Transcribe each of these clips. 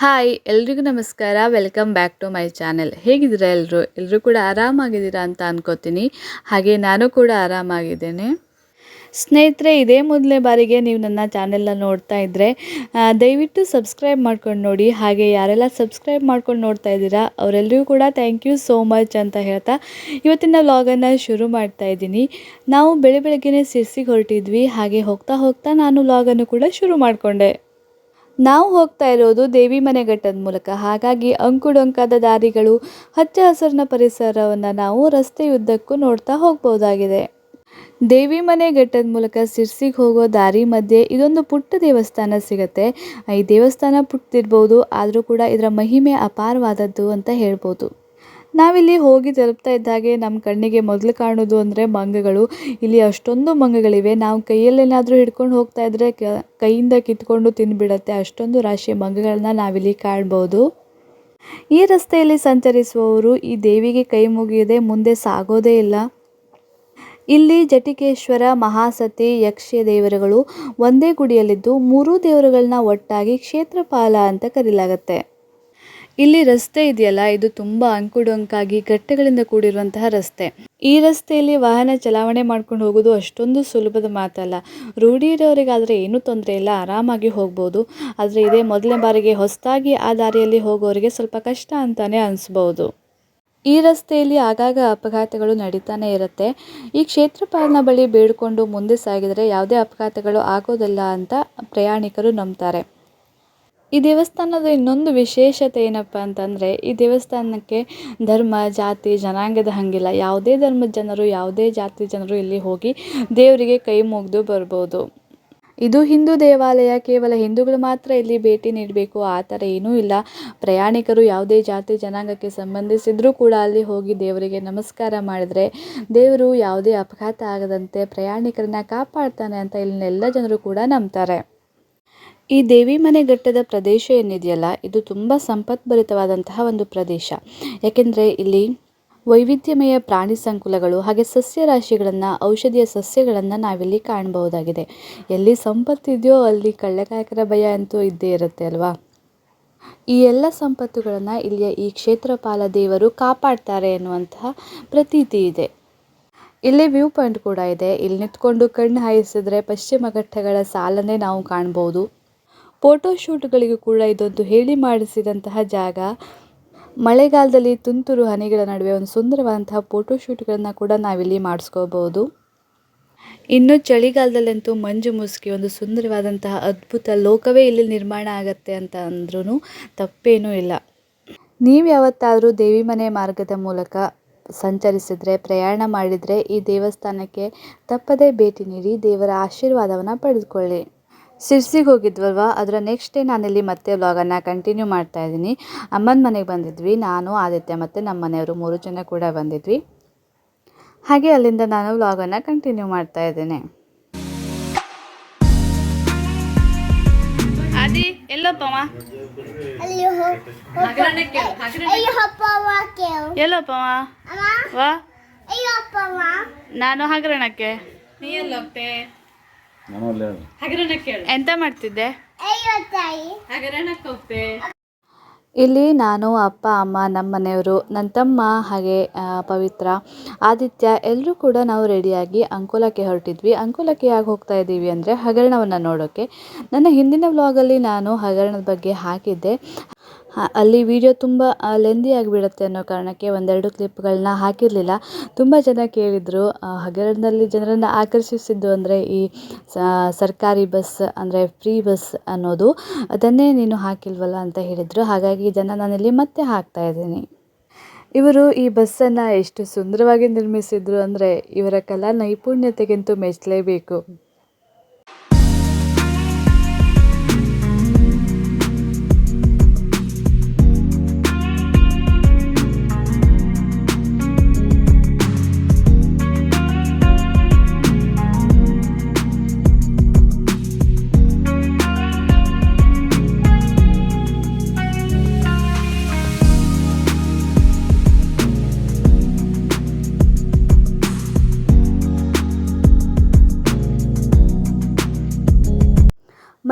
Hi, ಎಲ್ರಿಗೂ ನಮಸ್ಕಾರ. Welcome back to my channel ಹೇಗಿದ್ದೀರಾ ಎಲ್ಲರೂ ಎಲ್ಲರೂ ಕೂಡ ಆರಾಮಾಗಿದ್ದೀರಾ ಅಂತ ಅನ್ಕೋತೀನಿ. ಹಾಗೆ ನಾನು ಕೂಡ ಆರಾಮಾಗಿದ್ದೇನೆ. ಸ್ನೇಹಿತರೆ, ಇದೇ ಮೊದಲನೇ ಬಾರಿಗೆ ನೀವು ನನ್ನ ಚಾನೆಲ್ನ ನೋಡ್ತಾ ಇದ್ದರೆ ದಯವಿಟ್ಟು ಸಬ್ಸ್ಕ್ರೈಬ್ ಮಾಡ್ಕೊಂಡು ನೋಡಿ. ಹಾಗೆ ಯಾರೆಲ್ಲ ಸಬ್ಸ್ಕ್ರೈಬ್ ಮಾಡ್ಕೊಂಡು ನೋಡ್ತಾ ಇದ್ದೀರಾ ಅವರೆಲ್ಲರಿಗೂ ಕೂಡ ಥ್ಯಾಂಕ್ ಯು ಸೋ ಮಚ್ ಅಂತ ಹೇಳ್ತಾ ಇವತ್ತಿನ ವ್ಲಾಗನ್ನು ಶುರು ಮಾಡ್ತಾ ಇದ್ದೀನಿ. ನಾವು ಬೆಳೆ ಬೆಳಗ್ಗೆನೇ ಸಿರ್ಸಿಗೆ ಹೊರಟಿದ್ವಿ. ಹಾಗೆ ಹೋಗ್ತಾ ಹೋಗ್ತಾ ನಾನು ವ್ಲಾಗನ್ನು ಕೂಡ ಶುರು ಮಾಡಿಕೊಂಡೆ. ನಾವು ಹೋಗ್ತಾ ಇರೋದು ದೇವಿ ಮನೆಗಟ್ಟದ ಮೂಲಕ. ಹಾಗಾಗಿ ಅಂಕುಡೊಂಕಾದ ದಾರಿಗಳು, ಹಚ್ಚ ಹಸಿರಿನ ಪರಿಸರವನ್ನು ನಾವು ರಸ್ತೆಯುದ್ದಕ್ಕೂ ನೋಡ್ತಾ ಹೋಗ್ಬೋದಾಗಿದೆ. ದೇವಿ ಮನೆ ಘಟ್ಟದ ಮೂಲಕ ಸಿರ್ಸಿಗೆ ಹೋಗೋ ದಾರಿ ಮಧ್ಯೆ ಇದೊಂದು ಪುಟ್ಟ ದೇವಸ್ಥಾನ ಸಿಗುತ್ತೆ. ಈ ದೇವಸ್ಥಾನ ಪುಟ್ಟಿರ್ಬೋದು ಆದರೂ ಕೂಡ ಇದರ ಮಹಿಮೆ ಅಪಾರವಾದದ್ದು ಅಂತ ಹೇಳ್ಬೋದು. ನಾವಿಲ್ಲಿ ಹೋಗಿ ತಲುಪ್ತಾ ಇದ್ದಾಗೆ ನಮ್ಮ ಕಣ್ಣಿಗೆ ಮೊದಲು ಕಾಣೋದು ಅಂದರೆ ಮಂಗಗಳು. ಇಲ್ಲಿ ಅಷ್ಟೊಂದು ಮಂಗಗಳಿವೆ. ನಾವು ಕೈಯಲ್ಲೇನಾದರೂ ಹಿಡ್ಕೊಂಡು ಹೋಗ್ತಾ ಇದ್ದರೆ ಕೈಯಿಂದ ಕಿತ್ಕೊಂಡು ತಿಂದುಬಿಡತ್ತೆ ಅಷ್ಟೊಂದು ರಾಶಿ ಮಂಗಗಳನ್ನ ನಾವಿಲ್ಲಿ ಕಾಣ್ಬೋದು. ಈ ರಸ್ತೆಯಲ್ಲಿ ಸಂಚರಿಸುವವರು ಈ ದೇವಿಗೆ ಕೈ ಮುಗಿಯದೆ ಮುಂದೆ ಸಾಗೋದೇ ಇಲ್ಲ. ಇಲ್ಲಿ ಜಟಿಕೇಶ್ವರ, ಮಹಾಸತಿ ಯಕ್ಷ ದೇವರುಗಳು ಒಂದೇ ಗುಡಿಯಲ್ಲಿದ್ದು ಮೂರೂ ದೇವರುಗಳನ್ನ ಒಟ್ಟಾಗಿ ಕ್ಷೇತ್ರಪಾಲ ಅಂತ ಕರೀಲಾಗತ್ತೆ. ಇಲ್ಲಿ ರಸ್ತೆ ಇದೆಯಲ್ಲ, ಇದು ತುಂಬಾ ಅಂಕುಡೊಂಕಾಗಿ ಕಟ್ಟೆಗಳಿಂದ ಕೂಡಿರುವಂತಹ ರಸ್ತೆ. ಈ ರಸ್ತೆಯಲ್ಲಿ ವಾಹನ ಚಲಾವಣೆ ಮಾಡ್ಕೊಂಡು ಹೋಗೋದು ಅಷ್ಟೊಂದು ಸುಲಭದ ಮಾತಲ್ಲ. ರೂಢಿ ಇರೋರಿಗಾದರೆ ಏನೂ ತೊಂದರೆ ಇಲ್ಲ, ಆರಾಮಾಗಿ ಹೋಗ್ಬೋದು. ಆದರೆ ಇದೇ ಮೊದಲನೇ ಬಾರಿಗೆ ಹೊಸದಾಗಿ ಆ ದಾರಿಯಲ್ಲಿ ಹೋಗೋರಿಗೆ ಸ್ವಲ್ಪ ಕಷ್ಟ ಅಂತಾನೆ ಅನಿಸ್ಬೋದು. ಈ ರಸ್ತೆಯಲ್ಲಿ ಆಗಾಗ ಅಪಘಾತಗಳು ನಡೀತಾನೆ ಇರುತ್ತೆ. ಈ ಕ್ಷೇತ್ರಪಾಲನ ಬಳಿ ಬೇಡಿಕೊಂಡು ಮುಂದೆ ಸಾಗಿದರೆ ಯಾವುದೇ ಅಪಘಾತಗಳು ಆಗೋದಿಲ್ಲ ಅಂತ ಪ್ರಯಾಣಿಕರು ನಂಬ್ತಾರೆ. ಈ ದೇವಸ್ಥಾನದ ಇನ್ನೊಂದು ವಿಶೇಷತೆ ಏನಪ್ಪ ಅಂತಂದರೆ, ಈ ದೇವಸ್ಥಾನಕ್ಕೆ ಧರ್ಮ, ಜಾತಿ, ಜನಾಂಗದ ಹಂಗಿಲ್ಲ. ಯಾವುದೇ ಧರ್ಮದ ಜನರು, ಯಾವುದೇ ಜಾತಿ ಜನರು ಇಲ್ಲಿ ಹೋಗಿ ದೇವರಿಗೆ ಕೈ ಮುಗಿದು ಬರ್ಬೋದು. ಇದು ಹಿಂದೂ ದೇವಾಲಯ, ಕೇವಲ ಹಿಂದೂಗಳು ಮಾತ್ರ ಇಲ್ಲಿ ಭೇಟಿ ನೀಡಬೇಕು. ಆ ಥರ ಏನೂ ಇಲ್ಲ. ಪ್ರಯಾಣಿಕರು ಯಾವುದೇ ಜಾತಿ, ಜನಾಂಗಕ್ಕೆ ಸಂಬಂಧಿಸಿದರೂ ಕೂಡ ಅಲ್ಲಿ ಹೋಗಿ ದೇವರಿಗೆ ನಮಸ್ಕಾರ ಮಾಡಿದರೆ ದೇವರು ಯಾವುದೇ ಅಪಘಾತ ಆಗದಂತೆ ಪ್ರಯಾಣಿಕರನ್ನ ಕಾಪಾಡ್ತಾನೆ ಅಂತ ಇಲ್ಲಿನ ಎಲ್ಲ ಜನರು ಕೂಡ ನಂಬ್ತಾರೆ. ಈ ದೇವಿ ಮನೆ ಘಟ್ಟದ ಪ್ರದೇಶ ಏನಿದೆಯಲ್ಲ, ಇದು ತುಂಬ ಸಂಪತ್ಭರಿತವಾದಂತಹ ಒಂದು ಪ್ರದೇಶ. ಯಾಕೆಂದರೆ ಇಲ್ಲಿ ವೈವಿಧ್ಯಮಯ ಪ್ರಾಣಿ ಸಂಕುಲಗಳು ಹಾಗೆ ಸಸ್ಯ ರಾಶಿಗಳನ್ನು, ಔಷಧೀಯ ಸಸ್ಯಗಳನ್ನು ನಾವಿಲ್ಲಿ ಕಾಣಬಹುದಾಗಿದೆ. ಎಲ್ಲಿ ಸಂಪತ್ತಿದೆಯೋ ಅಲ್ಲಿ ಕಳ್ಳಕಾಯಕರ ಭಯ ಅಂತೂ ಇದ್ದೇ ಇರುತ್ತೆ ಅಲ್ವಾ? ಈ ಎಲ್ಲ ಸಂಪತ್ತುಗಳನ್ನು ಇಲ್ಲಿಯ ಈ ಕ್ಷೇತ್ರಪಾಲ ದೇವರು ಕಾಪಾಡ್ತಾರೆ ಎನ್ನುವಂತಹ ಪ್ರತೀತಿ ಇದೆ. ಇಲ್ಲಿ ವ್ಯೂ ಪಾಯಿಂಟ್ ಕೂಡ ಇದೆ. ಇಲ್ಲಿ ನಿಂತ್ಕೊಂಡು ಕಣ್ಣು ಹಾಯಿಸಿದ್ರೆ ಪಶ್ಚಿಮ ಘಟ್ಟಗಳ ಸಾಲನ್ನೇ ನಾವು ಕಾಣ್ಬೋದು. ಫೋಟೋ ಶೂಟ್ಗಳಿಗೂ ಕೂಡ ಇದೊಂದು ಹೇಳಿ ಮಾಡಿಸಿದಂತಹ ಜಾಗ. ಮಳೆಗಾಲದಲ್ಲಿ ತುಂತುರು ಹನಿಗಳ ನಡುವೆ ಒಂದು ಸುಂದರವಾದಂತಹ ಫೋಟೋ ಶೂಟ್ಗಳನ್ನು ಕೂಡ ನಾವಿಲ್ಲಿ ಮಾಡಿಸ್ಕೋಬಹುದು ಇನ್ನು ಚಳಿಗಾಲದಲ್ಲಂತೂ ಮಂಜು ಮುಸುಕಿ ಒಂದು ಸುಂದರವಾದಂತಹ ಅದ್ಭುತ ಲೋಕವೇ ಇಲ್ಲಿ ನಿರ್ಮಾಣ ಆಗತ್ತೆ ಅಂತ ಅಂದ್ರೂ ತಪ್ಪೇನೂ ಇಲ್ಲ. ನೀವು ಯಾವತ್ತಾದರೂ ದೇವಿ ಮನೆ ಮಾರ್ಗದ ಮೂಲಕ ಸಂಚರಿಸಿದರೆ, ಪ್ರಯಾಣ ಮಾಡಿದರೆ ಈ ದೇವಸ್ಥಾನಕ್ಕೆ ತಪ್ಪದೇ ಭೇಟಿ ನೀಡಿ ದೇವರ ಆಶೀರ್ವಾದವನ್ನು ಪಡೆದುಕೊಳ್ಳಿ. ಸಿರ್ಸಿಗೆ ಹೋಗಿದ್ವಲ್ವ? ಅದರ ನೆಕ್ಸ್ಟ್ ಡೇ ನಾನಿಲ್ಲಿ ಮತ್ತೆ ವ್ಲಾಗನ್ನು ಕಂಟಿನ್ಯೂ ಮಾಡ್ತಾ ಇದ್ದೀನಿ. ಅಮ್ಮನ ಮನೆಗೆ ಬಂದಿದ್ವಿ ನಾನು ಆದಿತ್ಯ ಮತ್ತು ನಮ್ಮ ಮನೆಯವರು ಮೂರು ಜನ ಕೂಡ ಬಂದಿದ್ವಿ. ಹಾಗೆ ಅಲ್ಲಿಂದ ನಾನು ವ್ಲಾಗನ್ನು ಕಂಟಿನ್ಯೂ ಮಾಡ್ತಾ ಇದ್ದೇನೆ. ಆದಿ ವಾ. ನಾನು ಹಗರಣಕ್ಕೆ. ನೀ ಎಂತ ಮಾಡ್ತಿದ್ದೆ. ಇಲ್ಲಿ ನಾನು ಅಪ್ಪ ಅಮ್ಮ ನಮ್ಮ ಮನೆಯವರು ನನ್ನ ತಮ್ಮ ಹಾಗೆ ಪವಿತ್ರ ಆದಿತ್ಯ ಎಲ್ಲರೂ ಕೂಡ ನಾವು ರೆಡಿಯಾಗಿ ಅಂಕೋಲಕ್ಕೆ ಹೊರಟಿದ್ವಿ. ಅಂಕೋಲಕ್ಕೆ ಯಾಕೆ ಹೋಗ್ತಾ ಇದ್ದೀವಿ ಅಂದರೆ ಹಗರಣವನ್ನು ನೋಡೋಕ್ಕೆ ನನ್ನ ಹಿಂದಿನ ವ್ಲಾಗಲ್ಲಿ ನಾನು ಹಗರಣದ ಬಗ್ಗೆ ಹಾಕಿದ್ದೆ. ಅಲ್ಲಿ ವಿಡಿಯೋ ತುಂಬ ಲೆಂದಿ ಆಗಿಬಿಡುತ್ತೆ ಅನ್ನೋ ಕಾರಣಕ್ಕೆ ಒಂದೆರಡು ಕ್ಲಿಪ್ಗಳನ್ನ ಹಾಕಿರಲಿಲ್ಲ. ತುಂಬ ಜನ ಕೇಳಿದರು. ಹಗರಣದಲ್ಲಿ ಜನರನ್ನು ಆಕರ್ಷಿಸಿದ್ದು ಅಂದರೆ ಈ ಸರ್ಕಾರಿ ಬಸ್ ಅಂದರೆ ಫ್ರೀ ಬಸ್ ಅನ್ನೋದು. ಅದನ್ನೇ ನೀನು ಹಾಕಿಲ್ವಲ್ಲ ಅಂತ ಹೇಳಿದರು. ಹಾಗಾಗಿ ಇದನ್ನು ನಾನಿಲ್ಲಿ ಮತ್ತೆ ಹಾಕ್ತಾ ಇದ್ದೀನಿ. ಇವರು ಈ ಬಸ್ಸನ್ನು ಎಷ್ಟು ಸುಂದರವಾಗಿ ನಿರ್ಮಿಸಿದ್ರು ಅಂದರೆ ಇವರ ಕಲಾ ನೈಪುಣ್ಯತೆಗಿಂತೂ ಮೆಚ್ಚಲೇಬೇಕು.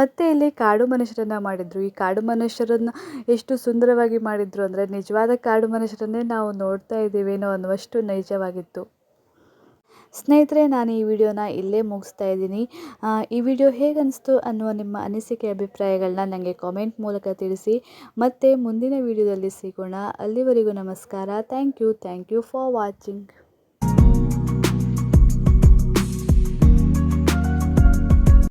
ಮತ್ತು ಇಲ್ಲಿ ಕಾಡು ಮನುಷ್ಯರನ್ನು ಮಾಡಿದರು. ಈ ಕಾಡು ಮನುಷ್ಯರನ್ನು ಎಷ್ಟು ಸುಂದರವಾಗಿ ಮಾಡಿದರು ಅಂದರೆ ನಿಜವಾದ ಕಾಡು ಮನುಷ್ಯರನ್ನೇ ನಾವು ನೋಡ್ತಾ ಇದ್ದೀವೇನೋ ಅನ್ನುವಷ್ಟು ನೈಜವಾಗಿತ್ತು. ಸ್ನೇಹಿತರೆ, ನಾನು ಈ ವಿಡಿಯೋನ ಇಲ್ಲೇ ಮುಗಿಸ್ತಾ ಇದ್ದೀನಿ. ಈ ವಿಡಿಯೋ ಹೇಗೆ ಅನ್ನಿಸ್ತು ಅನ್ನುವ ನಿಮ್ಮ ಅನಿಸಿಕೆ ಅಭಿಪ್ರಾಯಗಳನ್ನ ನನಗೆ ಕಾಮೆಂಟ್ ಮೂಲಕ ತಿಳಿಸಿ. ಮತ್ತೆ ಮುಂದಿನ ವಿಡಿಯೋದಲ್ಲಿ ಸಿಗೋಣ. ಅಲ್ಲಿವರೆಗೂ ನಮಸ್ಕಾರ. Thank you. Thank you for watching.